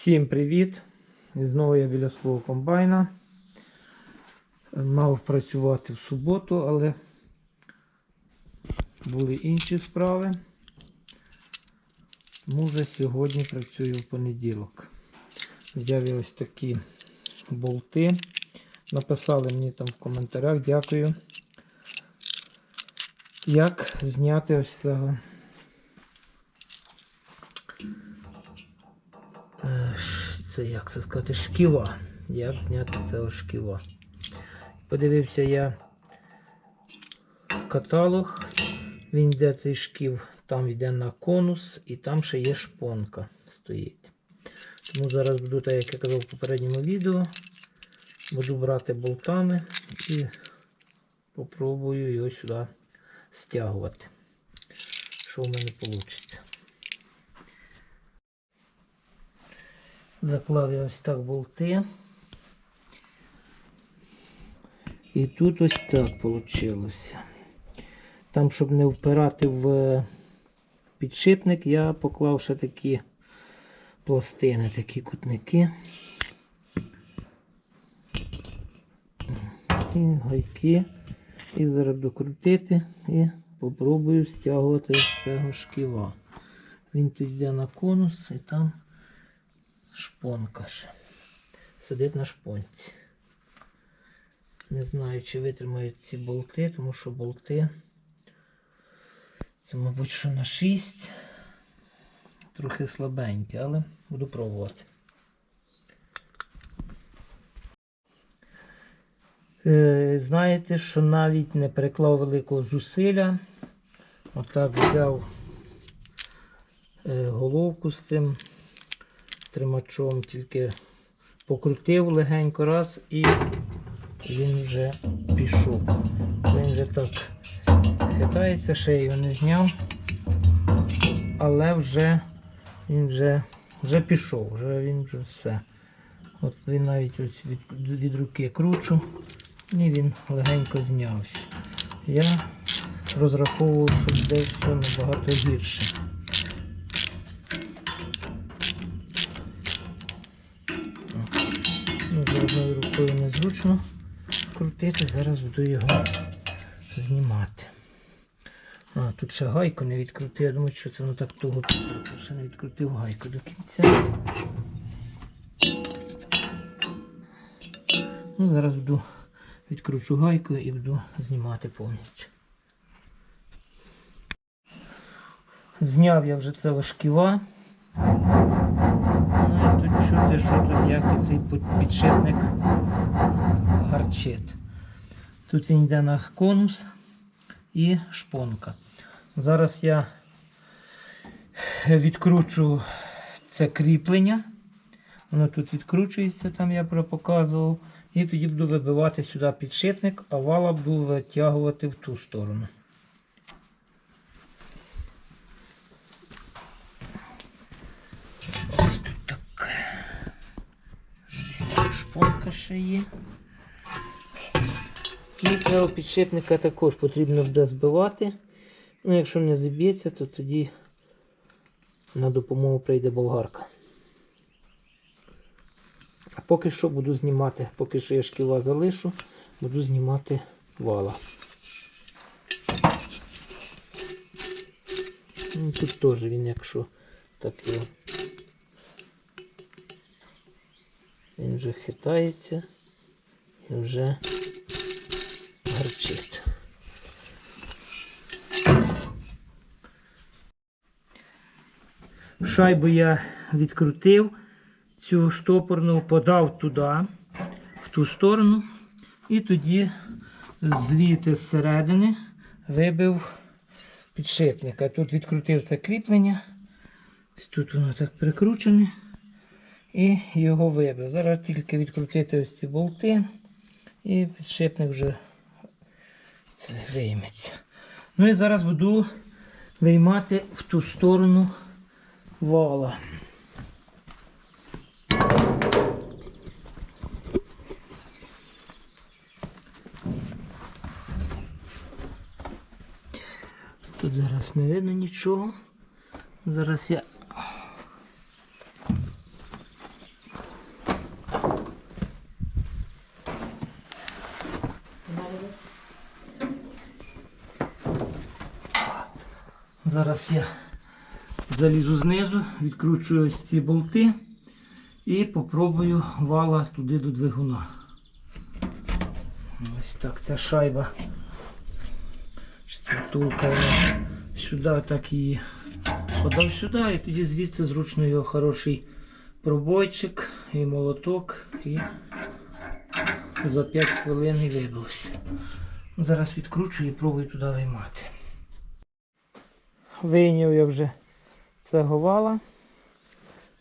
Всім привіт! Знову я біля свого комбайна. Мав працювати в суботу, але були інші справи. Тому вже сьогодні працюю в понеділок. Взяв я ось такі болти. Написали мені там в коментарях, дякую. Як зняти ось цього це як це сказати, шківа. Як зняти цього шківа. Подивився я в каталог. Він йде цей шків, там йде на конус і там ще є шпонка стоїть. Тому зараз буду, так як я казав в попередньому відео, буду брати болтами і попробую його сюди стягувати. Що в мене вийде. Заклав я ось так болти. І тут ось так вийшло. Там, щоб не впирати в підшипник, я поклав ще такі пластини, такі кутники. І гайки. І зараз докрутити і попробую стягувати з цього шківа. Він тут йде на конус і там шпонка ще. Сидить на шпонці. Не знаю, чи витримають ці болти, тому що болти це, мабуть, що на 6. Трохи слабенькі, але буду пробувати. Е, знаєте, що навіть не переклав великого зусилля. Отак взяв е, головку з цим тримачом, тільки покрутив легенько раз і він вже пішов. Він вже так хитається, ще не зняв, але вже він вже, вже пішов, вже він вже все. От він навіть ось від, від руки кручу і він легенько знявся. Я розраховував, що все набагато гірше. Ну, за одною рукою незручно крутити, зараз буду його знімати. А, тут ще гайку не відкрутив. Я думаю, що це воно так туго підкрутив. Ще не відкрутив гайку до кінця. Ну, зараз буду відкручу гайку і буду знімати повністю. Зняв я вже це шківа. Чути, що тут як цей підшипник гарчить. Тут він йде на конус і шпонка. Зараз я відкручу це кріплення. Воно тут відкручується, там я показував. І тоді буду вибивати сюди підшипник, а вала буду витягувати в ту сторону. Ось тут так. Ось так І цього підшипника також потрібно буде збивати. Ну, якщо не зіб'ється, то тоді на допомогу прийде болгарка. А поки що буду знімати, поки що я шківа залишу, буду знімати вала. Ну, Тут теж він, якщо так його. Він вже хитається і вже гарчить. Шайбу я відкрутив, цю штопорну подав туди, в ту сторону, і тоді звідти зсередини вибив підшипника. Тут відкрутив це кріплення, тут воно так прикручене. І його вибив. Зараз тільки відкрутити ось ці болти, і підшипник вже вийметься. Ну і зараз буду виймати в ту сторону вала. Тут зараз не видно нічого. Зараз я Зараз я залізу знизу, відкручую ось ці болти і попробую вала туди до двигуна. Ось так ця шайба. Чи ця втулка сюди так її подав сюди, і тоді звідси зручно його хороший пробойчик і молоток, і за 5 хвилин і вибився. Зараз відкручую і пробую туди виймати. Вийняв я вже цього вала.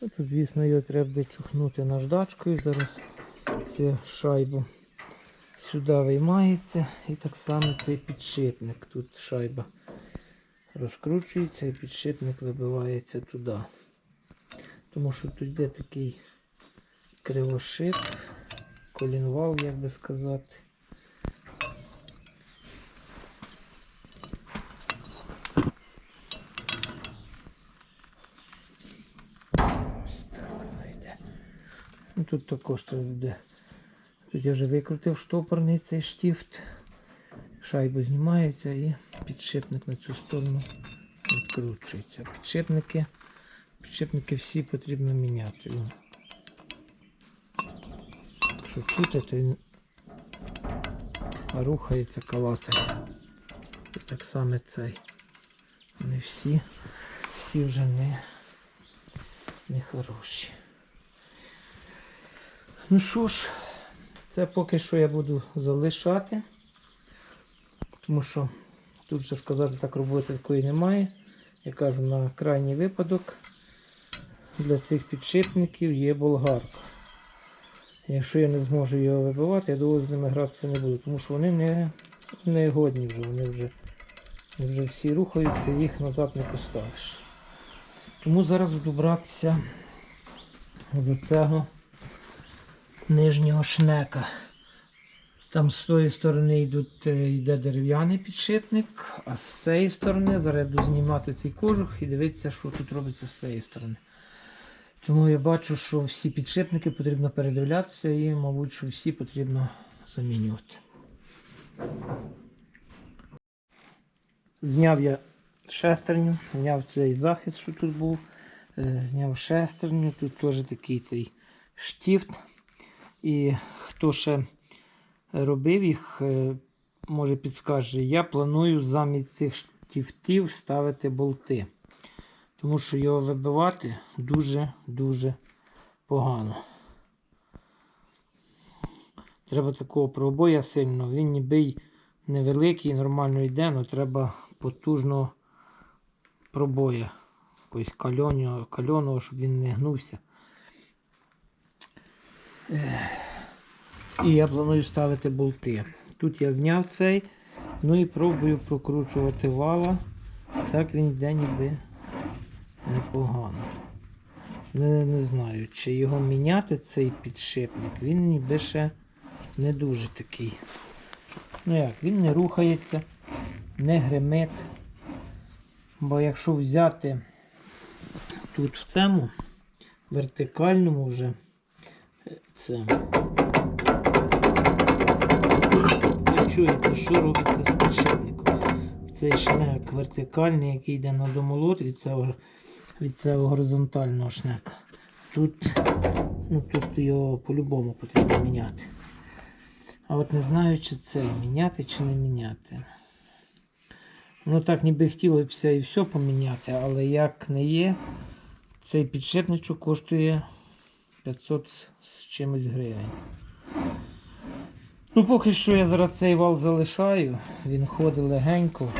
Ну, Тут, звісно, його треба буде чухнути наждачкою. Зараз цю шайбу сюди виймається. І так само цей підшипник. Тут шайба розкручується і підшипник вибивається туди. Тому що тут йде такий кривошип, колінвал, як би сказати. Ось так воно йде. Ну, тут також треба. Тут я вже викрутив штопорний цей штифт. Шайба знімається і підшипник на цю сторону відкручується. Підшипники, підшипники всі потрібно міняти. Якщо чути, то він рухається калатає. І так само цей. Не всі, всі вже не, не хороші. Ну що ж, це поки що я буду залишати. Тому що тут вже сказати так роботи такої немає. Я кажу, на крайній випадок для цих підшипників є болгарка. Якщо я не зможу його вибивати, я довго з ними гратися не буду, тому що вони не, не годні вже, вони вже, вони вже всі рухаються, їх назад не поставиш. Тому зараз буду братися за цього нижнього шнека. Там з тої сторони йдуть, е, йде дерев'яний підшипник, а з цієї сторони зараз буду знімати цей кожух і дивитися, що тут робиться з цієї сторони. Тому я бачу, що всі підшипники потрібно передивлятися і, мабуть, що всі потрібно замінювати. Зняв я шестерню, зняв цей захист, що тут був. е, Зняв шестерню, тут теж такий цей штифт. І хто ще робив їх, е, може підскаже, я планую замість цих штифтів ставити болти. Тому що його вибивати дуже-дуже погано. Треба такого пробоя сильно. Він ніби й невеликий, нормально йде, але треба потужного пробоя. Якогось кальоного, кальоного, щоб він не гнувся. І я планую ставити болти. Тут я зняв цей, ну і пробую прокручувати вала. Так він йде ніби непогано. Не, не знаю, чи його міняти цей підшипник. Він ніби ще не дуже такий. Ну як, він не рухається, не гримить. Бо якщо взяти тут в цьому вертикальному вже е, цьому. Ви чуєте, що робиться з підшипником. Цей шнек вертикальний, який йде на домолот від цього, від цього горизонтального шнека. Тут, ну, тут його по-любому потрібно міняти. А от не знаю, чи це міняти, чи не міняти. Ну так ніби хотілося і все поміняти, але як не є, цей підшипничок коштує 500 з чимось гривень. Ну, поки що я зараз цей вал залишаю, він ходить легенько.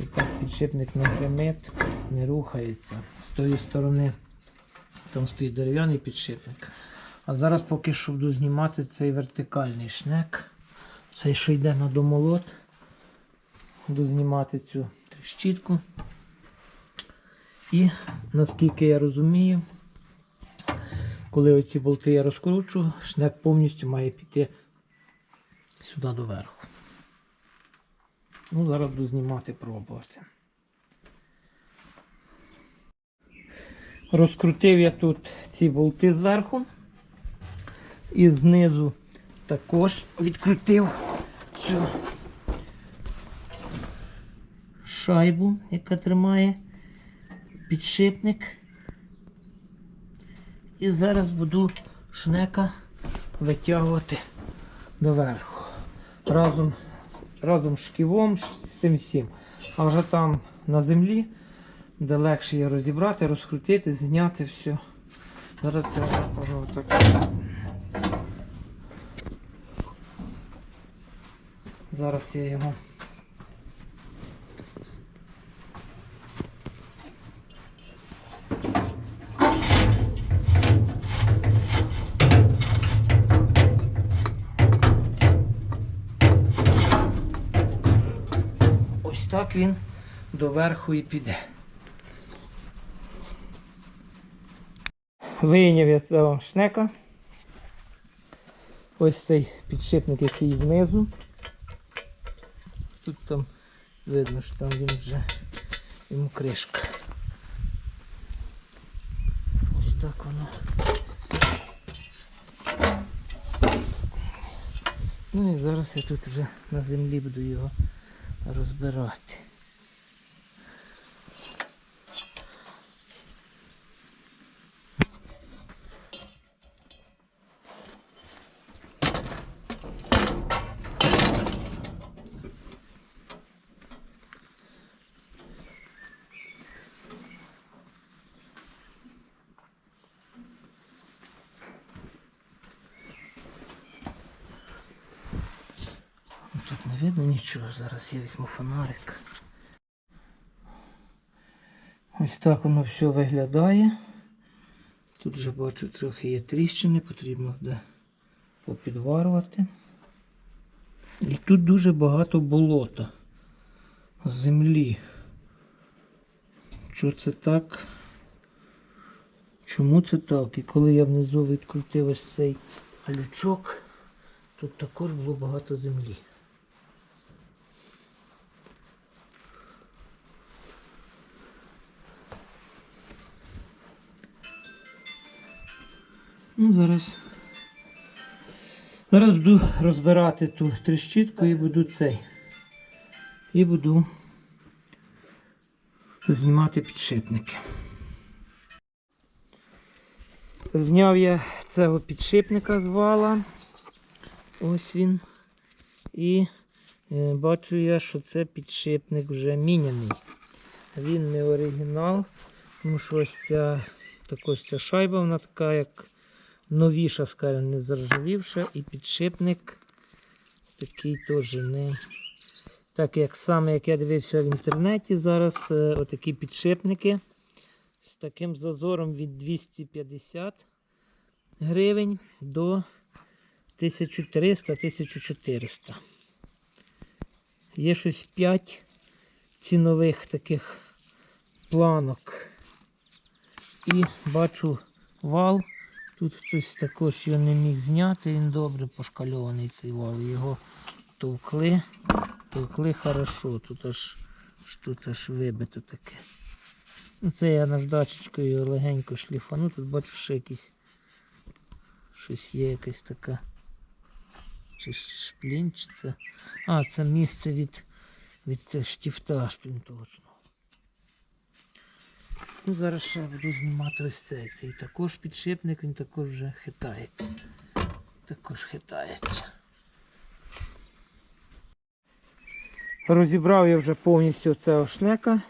І так підшипник не гримить, не рухається. З тої сторони там стоїть дерев'яний підшипник. А зараз поки що буду знімати цей вертикальний шнек. Цей, що йде на домолот. Буду знімати цю тріщітку. І наскільки я розумію, коли оці болти я розкручу, шнек повністю має піти сюди доверху. Ну, зараз буду знімати, пробувати. Розкрутив я тут ці болти зверху. І знизу також відкрутив цю шайбу, яка тримає підшипник. І зараз буду шнека витягувати доверху. Разом, разом з шківом, з цим всім. А вже там на землі, де легше її розібрати, розкрутити, зняти все. Зараз це можу отак. Зараз я його. Він доверху і піде. Вийняв я цього шнека. Ось цей підшипник, який знизу. Тут там видно, що там він вже йому кришка. Ось так воно. Ну і зараз я тут вже на землі буду його розбирати. Тут не видно нічого, зараз я візьму фонарик. Ось так воно все виглядає. Тут вже бачу трохи є тріщини, потрібно буде попідварувати. І тут дуже багато болота землі. Що це так? Чому це так? І коли я внизу відкрутив ось цей лючок, тут також було багато землі. Ну, зараз. Зараз буду розбирати ту трещітку і буду цей. І буду знімати підшипники. Зняв я цього підшипника з вала. Ось він. І е, бачу я, що це підшипник вже міняний. Він не оригінал, тому що ось ця, також ця шайба, вона така, як новіша, скажімо, не заржавівша, і підшипник такий теж не. Так як саме, як я дивився в інтернеті, зараз е, отакі підшипники з таким зазором від 250 гривень до 1300-1400. Є щось 5 цінових таких планок. І бачу вал. Тут хтось також його не міг зняти, він добре пошкальований цей вал. Його товкли, товкли хорошо. Тут аж, тут аж вибито таке. Ну, Це я наждачечкою легенько шліфану. Тут бачу ще якісь щось є якась така. Чи шплін, чи це. А, це місце від, від штифта шплін точно. Ну, зараз ще буду знімати ось цей. Цей також підшипник, він також вже хитається. Також хитається. Розібрав я вже повністю цього шнека.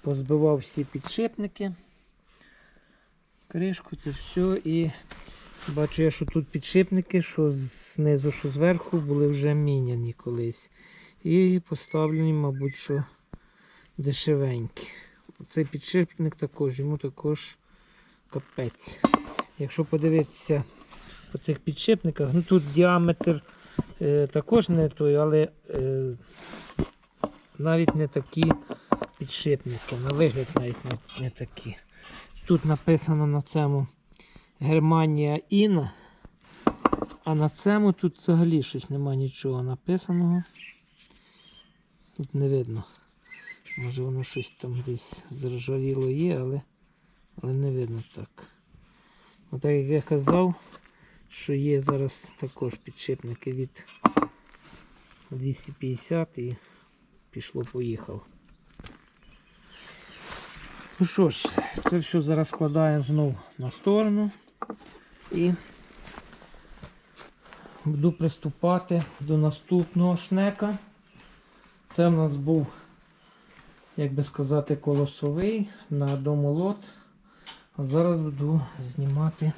Позбивав всі підшипники. Кришку, це все і бачу я, що тут підшипники, що знизу, що зверху були вже міняні колись. І поставлені, мабуть, що дешевенькі. Цей підшипник також, йому також капець. Якщо подивитися по цих підшипниках, ну тут діаметр е, також не той, але е, навіть не такі підшипники. На вигляд навіть не, не такі. Тут написано на цьому Германія Іна, а на цьому тут взагалі щось немає нічого написаного. Тут не видно. Може воно щось там десь заржавіло є, але, але не видно так. Отак як я казав, що є зараз також підшипники від 250 і пішло, поїхало. Ну що ж, це все зараз складаємо знову на сторону і буду приступати до наступного шнека. Це в нас був, як би сказати, колосовий на домолот. А зараз буду знімати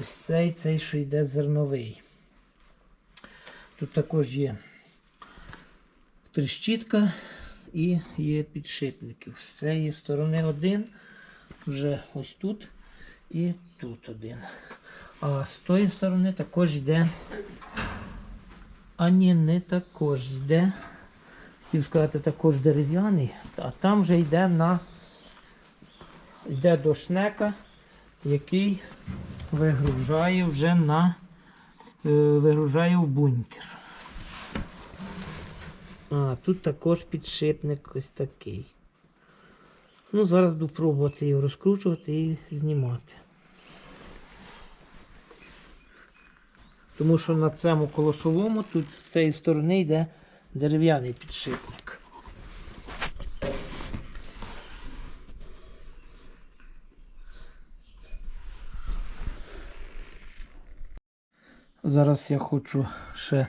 ось цей, цей, що йде зерновий. Тут також є тріщітка і є підшипники. З цієї сторони один, вже ось тут і тут один. А з тої сторони також йде. А ні, не також йде. Хотів сказати, також дерев'яний, а там вже йде на йде до шнека, який вигружає вже на е, вигружає в бункер. А, тут також підшипник ось такий. Ну, зараз буду пробувати його розкручувати і знімати. Тому що на цьому колосовому тут з цієї сторони йде дерев'яний підшипник. Зараз я хочу ще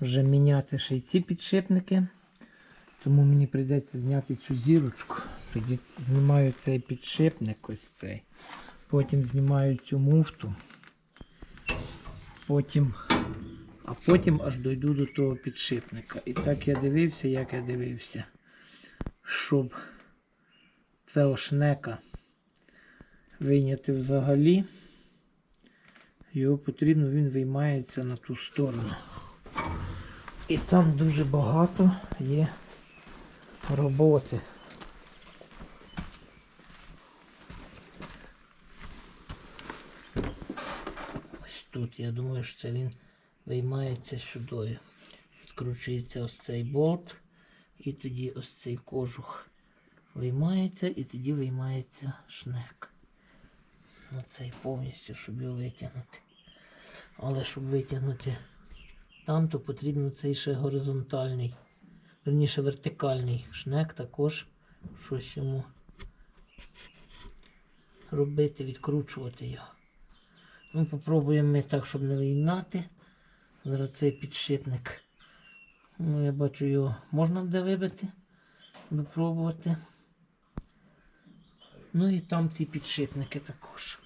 вже міняти ще й ці підшипники. Тому мені прийдеться зняти цю зірочку. Тоді знімаю цей підшипник, ось цей. Потім знімаю цю муфту. Потім, а потім аж дойду до того підшипника. І так я дивився, як я дивився, щоб цього шнека вийняти взагалі. Його потрібно, він виймається на ту сторону. І там дуже багато є роботи. Ось тут, я думаю, що це він виймається сюди. Відкручується ось цей болт, і тоді ось цей кожух виймається, і тоді виймається шнек. На цей повністю, щоб його витягнути. Але щоб витягнути там, то потрібно цей ще горизонтальний, верніше вертикальний шнек також щось йому робити, відкручувати його. Ну, попробуємо ми так, щоб не виймати. Зараз цей підшипник. Ну, я бачу, його можна буде вибити, буду пробувати. Ну і там ті підшипники також.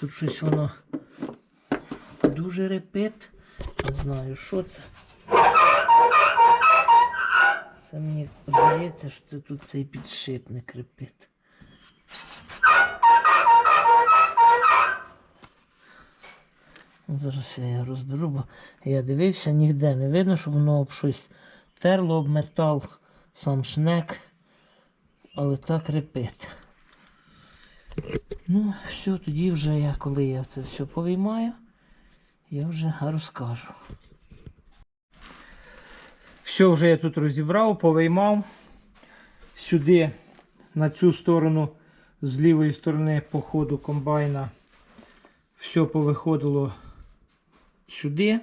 Тут щось воно дуже репит. Не знаю, що це. Це мені здається, що це тут цей підшипник репит. Зараз я його розберу, бо я дивився, ніде не видно, щоб воно об щось терло об метал, сам шнек, але так репит. Ну, все, тоді вже я, коли я це все повиймаю, я вже розкажу. Все вже я тут розібрав, повиймав. Сюди, на цю сторону, з лівої сторони по ходу комбайна, все повиходило сюди.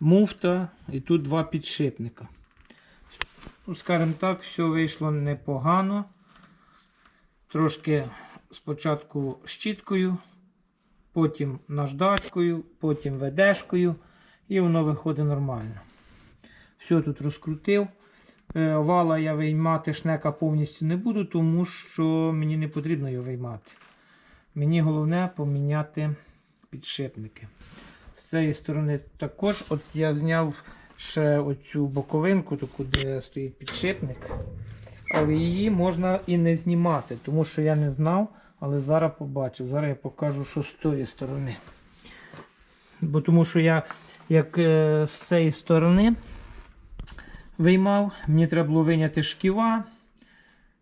Муфта і тут два підшипника. Ну, скажімо так, все вийшло непогано. Трошки спочатку щіткою, потім наждачкою, потім ведешкою, і воно виходить нормально. Все тут розкрутив. Е, Вала я виймати шнека повністю не буду, тому що мені не потрібно його виймати. Мені головне поміняти підшипники. З цієї сторони також от я зняв ще оцю боковинку, таку, де стоїть підшипник. Але її можна і не знімати, тому що я не знав, але зараз побачив. Зараз я покажу, що з тої сторони. Бо тому що я як е, з цієї сторони виймав, мені треба було виняти шківа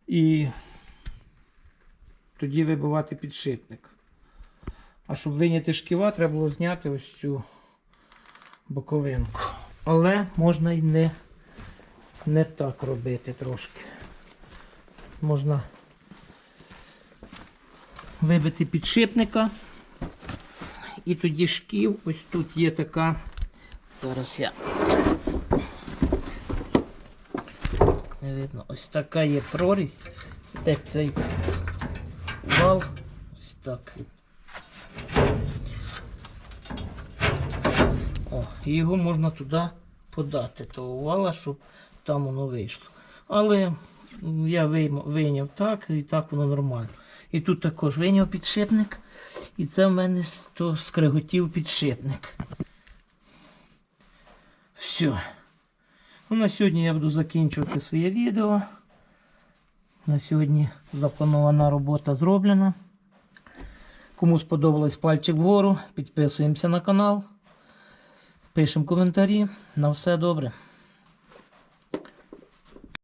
і тоді вибивати підшипник. А щоб виняти шківа, треба було зняти ось цю боковинку. Але можна і не, не так робити трошки. Можна вибити підшипника. І тоді шків, ось тут є така. Зараз я не видно. Ось така є прорізь, де цей вал. Ось так. О, і його можна туди подати, того вала, щоб там воно вийшло. Але я вийняв так, і так воно нормально. І тут також вийняв підшипник. І це в мене с- то скриготів підшипник. Все. Ну, на сьогодні я буду закінчувати своє відео. На сьогодні запланована робота зроблена. Кому сподобалось пальчик вгору, підписуємося на канал. Пишемо коментарі. На все добре.